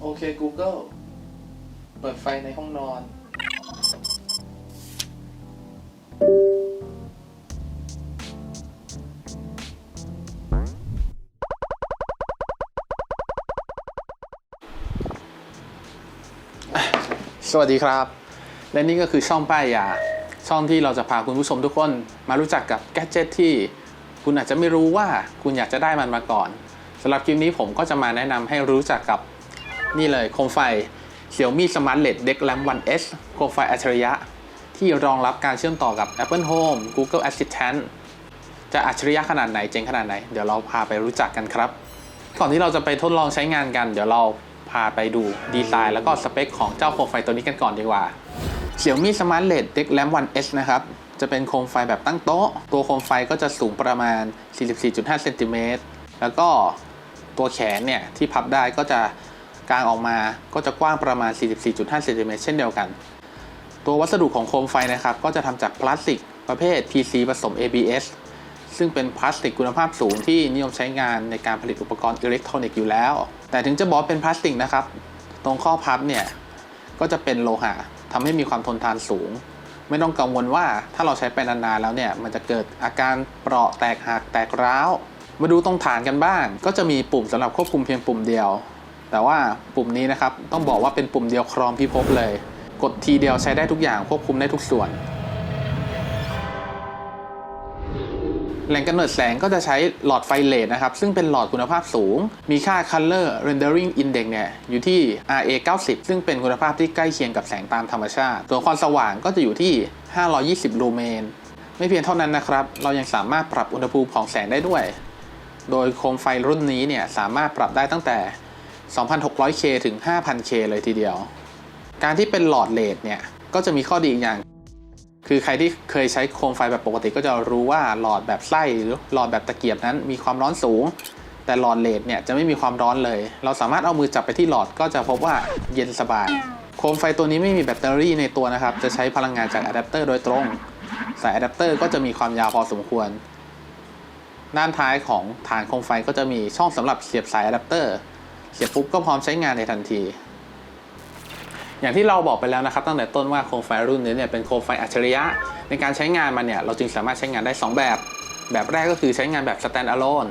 โอเค Google เปิดไฟในห้องนอน สวัสดีครับ และนี่ก็คือช่องป้ายยา ช่องที่เราจะพาคุณผู้ชมทุกคนมารู้จักกับแกจิตที่ คุณอาจจะไม่รู้ว่าคุณอยากจะได้มันมาก่อน สำหรับคลิปนี้ผมก็จะมาแนะนำให้รู้จักกับนี่เลยโคมไฟ Xiaomi Smart LED Deck Lamp 1S โคมไฟอัจฉริยะ ที่รองรับการเชื่อมต่อกับ Apple Home Google Assistant จะอัจฉริยะขนาดไหนเจ๋งขนาดไหน เดี๋ยวเราพาไปรู้จักกันครับ ก่อนที่เราจะไปทดลองใช้งานกัน เดี๋ยวเราพาไปดูดีไซน์แล้วก็สเปคของเจ้าโคมไฟตัวนี้กันก่อนดีกว่า Xiaomi Smart LED Deck Lamp 1S นะครับจะเป็นโคมไฟแบบตั้งโต๊ะ ตัวโคมไฟก็จะสูงประมาณ 44.5 เซนติเมตร แล้วก็ ตัวแขนเนี่ยที่พับได้ก็จะกางออกมาก็จะกว้างประมาณ 44.5เซนติเมตรเช่นเดียวกัน ตัววัสดุของโคมไฟนะครับก็จะทำจากพลาสติกประเภท PC ผสม ABS ซึ่งเป็นพลาสติกคุณภาพสูงที่นิยมใช้งานในการผลิตอุปกรณ์อิเล็กทรอนิกส์อยู่แล้ว แต่ถึงจะบอกเป็นพลาสติกนะครับ ตรงข้อพับเนี่ยก็จะเป็นโลหะทำให้มีความทนทานสูง ไม่ต้องกังวลว่าถ้าเราใช้ไปนานๆแล้วเนี่ยมันจะเกิดอาการเปราะแตกหักแตกร้าว มาดูตรงฐานกันบ้าง ก็จะมีปุ่มสำหรับควบคุมเพียงปุ่มเดียว แต่ว่าปุ่มนี้นะครับต้องบอกว่าเป็นปุ่มเดียวครองพิภพเลย กดทีเดียวใช้ได้ทุกอย่างควบคุมได้ทุกส่วนแหล่งกำเนิดแสงก็จะใช้หลอดไฟเลดนะครับ ซึ่งเป็นหลอดคุณภาพสูง มีค่า Color Rendering Index เนี่ย อยู่ที่ RA 90 ซึ่งเป็นคุณภาพที่ใกล้เคียงกับแสงตามธรรมชาติ ส่วนความสว่างก็จะอยู่ที่ 520 ลูเมน ไม่เพียงเท่านั้นนะครับ เรายังสามารถปรับอุณหภูมิของแสงได้ด้วย โดยโคมไฟรุ่นนี้เนี่ยสามารถปรับได้ตั้งแต่ 2,600K ถึง 5,000K เลยทีเดียว การที่เป็นหลอดเลดเนี่ยก็จะมีข้อดีอีกอย่าง คือใครที่เคยใช้โคมไฟแบบปกติก็จะรู้ว่าหลอดแบบไส้หรือหลอดแบบตะเกียบนั้นมีความร้อนสูง แต่หลอดเลดเนี่ยจะไม่มีความร้อนเลย เราสามารถเอามือจับไปที่หลอดก็จะพบว่าเย็นสบาย โคมไฟตัวนี้ไม่มีแบตเตอรี่ในตัวนะครับ จะใช้พลังงานจากอะแดปเตอร์โดยตรง สายอะแดปเตอร์ก็จะมีความยาวพอสมควร ด้านท้ายของฐานโคมไฟก็จะมีช่องสำหรับเสียบสายอะแดปเตอร์เสียบปุ๊บก็พร้อมใช้งานในทันที อย่างที่เราบอกไปแล้วนะครับ ตั้งแต่ต้นว่าโคมไฟรุ่นนี้เนี่ยเป็นโคมไฟอัจฉริยะ ในการใช้งานมันเนี่ยเราจึงสามารถใช้งานได้ 2 แบบ แบบแรกก็คือใช้งานแบบ stand alone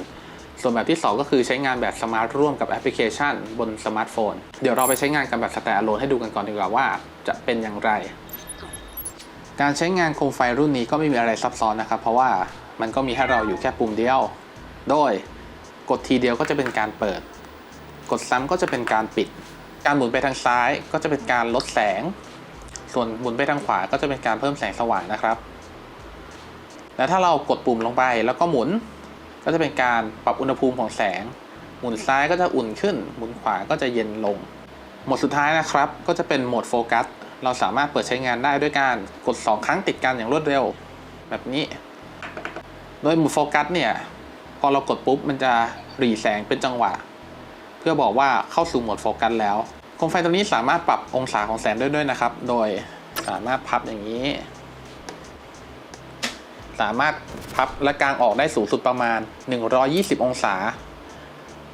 ส่วนแบบที่ 2 ก็คือใช้งานแบบสมาร์ทร่วมกับแอปพลิเคชัน บนสมาร์ทโฟน เดี๋ยวเราไปใช้งานกันแบบ stand alone ให้ดูกันก่อนดีกว่าว่าจะเป็นอย่างไร การใช้งานโคมไฟรุ่นนี้ก็ไม่มีอะไรซับซ้อนนะครับ เพราะว่า มันก็มีให้เราอยู่แค่ปุ่มเดียว โดยกดทีเดียวก็จะเป็นการเปิด กดซ้ำก็จะเป็นการปิด การหมุนไปทางซ้ายก็จะเป็นการลดแสง ส่วนหมุนไปทางขวาก็จะเป็นการเพิ่มแสงสว่างนะครับ และถ้าเรากดปุ่มลงไปแล้วก็หมุน ก็จะเป็นการปรับอุณหภูมิของแสง หมุนซ้ายก็จะอุ่นขึ้น หมุนขวาก็จะเย็นลงโหมดสุดท้ายนะครับ ก็จะเป็นโหมดโฟกัส เราสามารถเปิดใช้งานได้ด้วยการกด 2 ครั้งติดกันอย่างรวดเร็ว แบบนี้ โดยโหมดโฟกัสเนี่ย พอเรากดปุ๊บมันจะหรีแสงเป็นจังหวะ เพื่อบอกว่าเข้าสู่โหมดโฟกัสแล้วโคมไฟตัวนี้สามารถปรับองศาของแสงได้ด้วยนะครับ โดยสามารถพับอย่างนี้ สามารถพับและกางออกได้สูงสุดประมาณ 120 องศา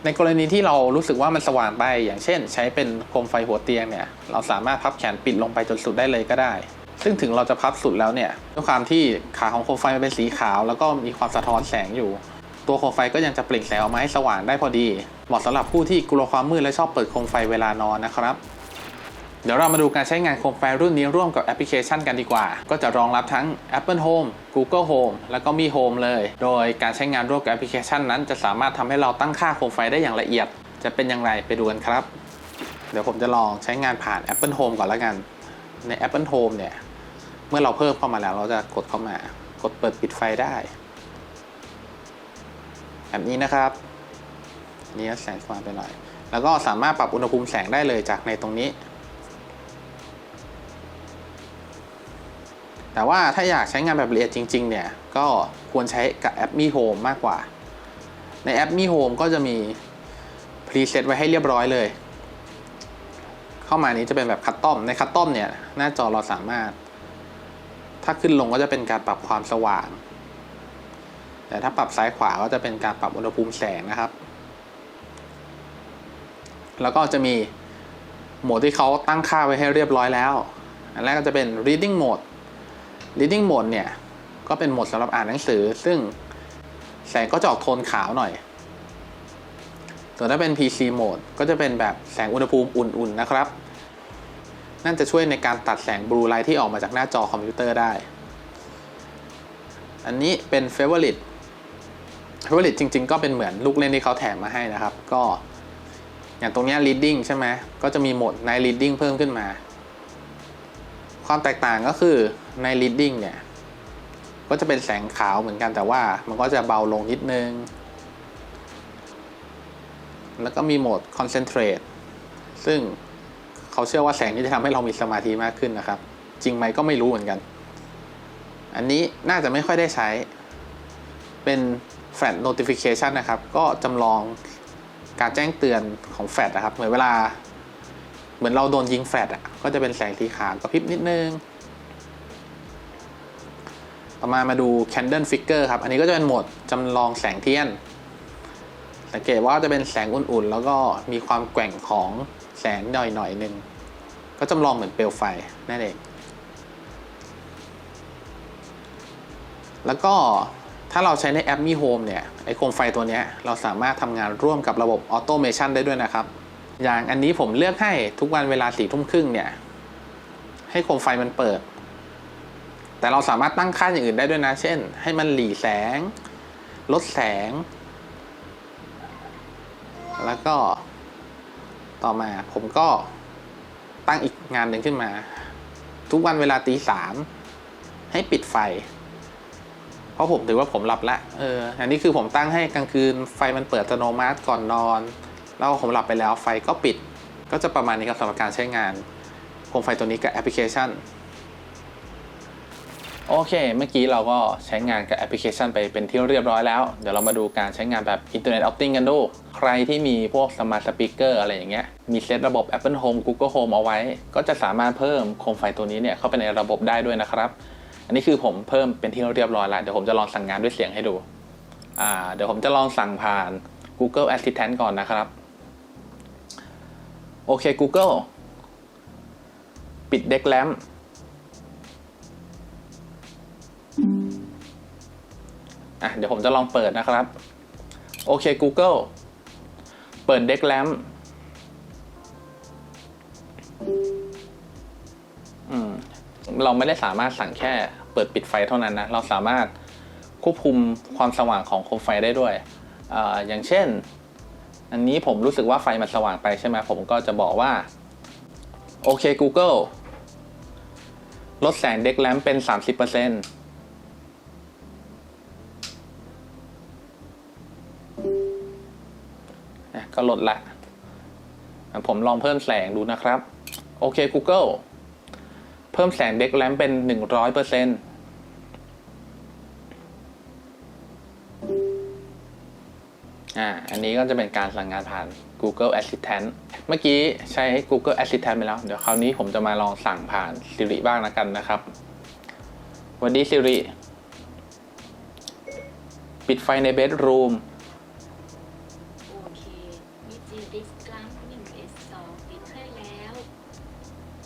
ในกรณีที่เรารู้สึกว่ามันสว่างไป อย่างเช่น ใช้เป็นโคมไฟหัวเตียงเนี่ย เราสามารถพับแขนปิดลงไปจนสุดได้เลยก็ได้ ซึ่งถึงเราจะพับสุดแล้วเนี่ยด้วยความที่ขาของโคมไฟมันเป็นสีขาว แล้วก็มีความสะท้อนแสงอยู่ ตัวโคมไฟก็ยังจะเปล่งแสงออกมาให้สว่างได้พอดี เหมาะสำหรับผู้ที่กลัวความมืดและชอบเปิดโคมไฟเวลานอนนะครับ เดี๋ยวเรามาดูการใช้งานโคมไฟรุ่นนี้ร่วมกับแอปพลิเคชันกันดีกว่า ก็จะรองรับทั้ง Apple Home Google Home แล้วก็มี Home เลย โดยการใช้งานร่วมกับแอปพลิเคชันนั้น จะสามารถทำให้เราตั้งค่าโคมไฟได้อย่างละเอียด จะเป็นอย่างไรไปดูกันครับ เดี๋ยวผมจะลองใช้งานผ่าน Apple Home ก่อนแล้วกัน ใน Apple Home เนี่ย เมื่อเราเพิ่มเข้ามาแล้ว เราจะกดเข้ามากดเปิดปิดไฟได้ แบบนี้นะครับนี่แสงสว่างไปหน่อย แล้วก็สามารถปรับอุณหภูมิแสงได้เลยจากในตรงนี้ แต่ว่าถ้าอยากใช้งานแบบละเอียดจริง ๆ เนี่ย ก็ควรใช้กับแอป Mi Home มากกว่า ในแอป Mi Home ก็จะมีพรีเซตไว้ให้เรียบร้อยเลย เข้ามานี้จะเป็นแบบคัตตอม ในคัตตอมเนี่ย หน้าจอเราสามารถ ถ้าขึ้นลงก็จะเป็นการปรับความสว่าง แต่ถ้าปรับซ้ายขวาก็จะเป็นการปรับอุณหภูมิแสงนะครับ แล้วก็จะมีโหมดที่เขาตั้งค่าไว้ให้เรียบร้อยแล้ว อันแรกก็จะเป็น reading mode reading mode เนี่ย ก็เป็นโหมดสำหรับอ่านหนังสือ ซึ่งแสงก็จะออกโทนขาวหน่อย ส่วนถ้าเป็น PC mode ก็จะเป็นแบบแสงอุณหภูมิอุ่นๆนะครับ นั่นจะช่วยในการตัดแสงบลูไลท์ที่ออกมาจากหน้าจอคอมพิวเตอร์ได้ อันนี้เป็น favorite favorite จริง ๆ ก็เป็นเหมือนลูกเล่นที่เขาแถมมาให้นะครับ ก็อย่างตรงนี้ย reading ใช่ไหมก็จะมีโหมด night reading เพิ่มขึ้นมา ความแตกต่างก็คือใน reading เนี่ย ก็จะเป็นแสงขาวเหมือนกันแต่ว่ามันก็จะเบาลงนิดนึง แล้วก็มีโหมด concentrate ซึ่ง เขาเชื่อว่าแสงนี้จะทำให้เรามีสมาธิมากขึ้นนะครับ จริงไหมก็ไม่รู้เหมือนกัน อันนี้น่าจะไม่ค่อยได้ใช้ เป็น flash notification นะครับ ก็จำลองการแจ้งเตือนของแฟลชนะครับ เหมือนเวลา เหมือนเราโดนยิงแฟลชอะ ก็จะเป็นแสงสีขาวกระพริบนิดนึง ต่อมามาดู candle figure ครับ อันนี้ก็จะเป็นโหมดจำลองแสงเทียน สังเกตว่าจะเป็นแสงอุ่นๆ แล้วก็มีความแกว่งของ แสงหน่อยๆหนึ่งก็จำลองเหมือนเปลวไฟนั่นเอง แล้วก็ถ้าเราใช้ในแอป Mi Home เนี่ยไอโคมไฟตัวเนี้ยเราสามารถทำงานร่วมกับระบบออโตเมชันได้ด้วยนะครับ อย่างอันนี้ผมเลือกให้ทุกวันเวลาสี่ทุ่มครึ่งเนี่ยให้โคมไฟมันเปิด แต่เราสามารถตั้งค่าอย่างอื่นได้ด้วยนะ เช่น ให้มันหลีแสง ลดแสง แล้วก็ ต่อมาผมก็ตั้งอีกงานหนึ่งขึ้นมา ทุกวันเวลาตีสามให้ปิดไฟ เพราะผมถือว่าผมหลับละเอออันนี้คือผมตั้งให้กลางคืนไฟมันเปิดอัตโนมัติก่อนนอน แล้วผมหลับไปแล้วไฟก็ปิด ก็จะประมาณนี้ครับสำหรับการใช้งานโคมไฟตัวนี้กับแอปพลิเคชัน โอเค เมื่อกี้เราก็ใช้งานกับแอปพลิเคชันไปเป็นที่เรียบร้อยแล้ว เดี๋ยวเรามาดูการใช้งานแบบ Internet of Things กันดู ใครที่มีพวก Smart Speaker อร์อะไรอย่างเงี้ย มีเซตระบบ Apple Home Google Home เอาไว้ ก็จะสามารถเพิ่มโคมไฟตัวนี้เนี่ยเข้าไปในระบบได้ด้วยนะครับ อันนี้คือผมเพิ่มเป็นที่เรียบร้อยแล้วเดี๋ยวผมจะลองสั่งงานด้วยเสียงให้ดู อ่า เดี๋ยวผมจะลองสั่งผ่าน Google Assistant ก่อนนะครับ โอเค Google ปิดเด็กแลม อะเดี๋ยวผมจะลองเปิดนะครับ โอเค Google เปิดเด็กแลมอืมเราไม่ได้สามารถสั่งแค่เปิดปิดไฟเท่านั้นนะ เราสามารถควบคุมความสว่างของโคมไฟได้ด้วยออย่างเช่น อันนี้ผมรู้สึกว่าไฟมันสว่างไปใช่ไหมผมก็จะบอกว่า โอเค Google ลดแสงเด็กแลมเป็น 30% นะก็ลดละ ผมลองเพิ่มแสงดูนะครับ โอเค Google เพิ่มแสงเด็กแลมเป็น 100%อ่า อันนี้ก็จะเป็นการสั่งงานผ่าน Google Assistant เมื่อกี้ใช้ Google Assistant ไปแล้ว เดี๋ยวคราวนี้ผมจะมาลองสั่งผ่าน Siri บ้างนะกันนะครับวันดี Siri ปิดไฟในเบดรูม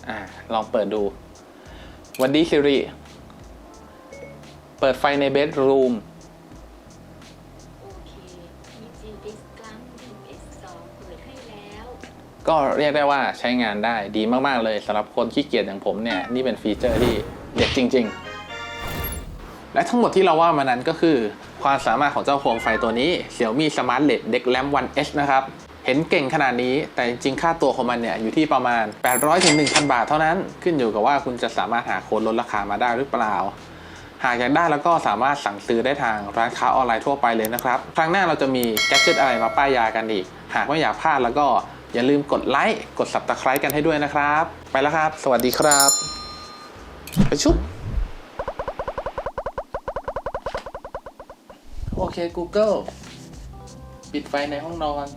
อ่าลองเปิดดูสวันดี Siri เปิดไฟในเบดรูมโอเคมีจีดิสกรัมหนึ่งเอสสองเปิดให้แล้ว ก็เรียกได้ว่าใช้งานได้ดีมาก ๆ เลยสำหรับคนขี้เกียจอย่างผมเนี่ย นี่เป็นฟีเจอร์ที่เด็ดจริง ๆ และทั้งหมดที่เราว่ามานั้นก็คือ ความสามารถของเจ้าโคมไฟตัวนี้ Xiaomi Smart LED Deck Lamp 1H นะครับ เห็นเก่งขนาดนี้แต่จริงๆค่าตัวของมันเนี่ยอยู่ที่ประมาณ 800ถึง1,000 บาทเท่านั้น ขึ้นอยู่กับว่าคุณจะสามารถหาโค้ดลดราคามาได้หรือเปล่า หากอยากได้แล้วก็สามารถสั่งซื้อได้ทางร้านค้าออนไลน์ทั่วไปเลยนะครับ ครั้งหน้าเราจะมีแกจิตอะไรมาป้ายยากันอีก หากไม่อยากพลาดแล้วก็อย่าลืมกดไลค์กด subscribe กันให้ด้วยนะครับ ไปแล้วครับ สวัสดีครับไปชุบโอเค Google ปิดไฟในห้องนอน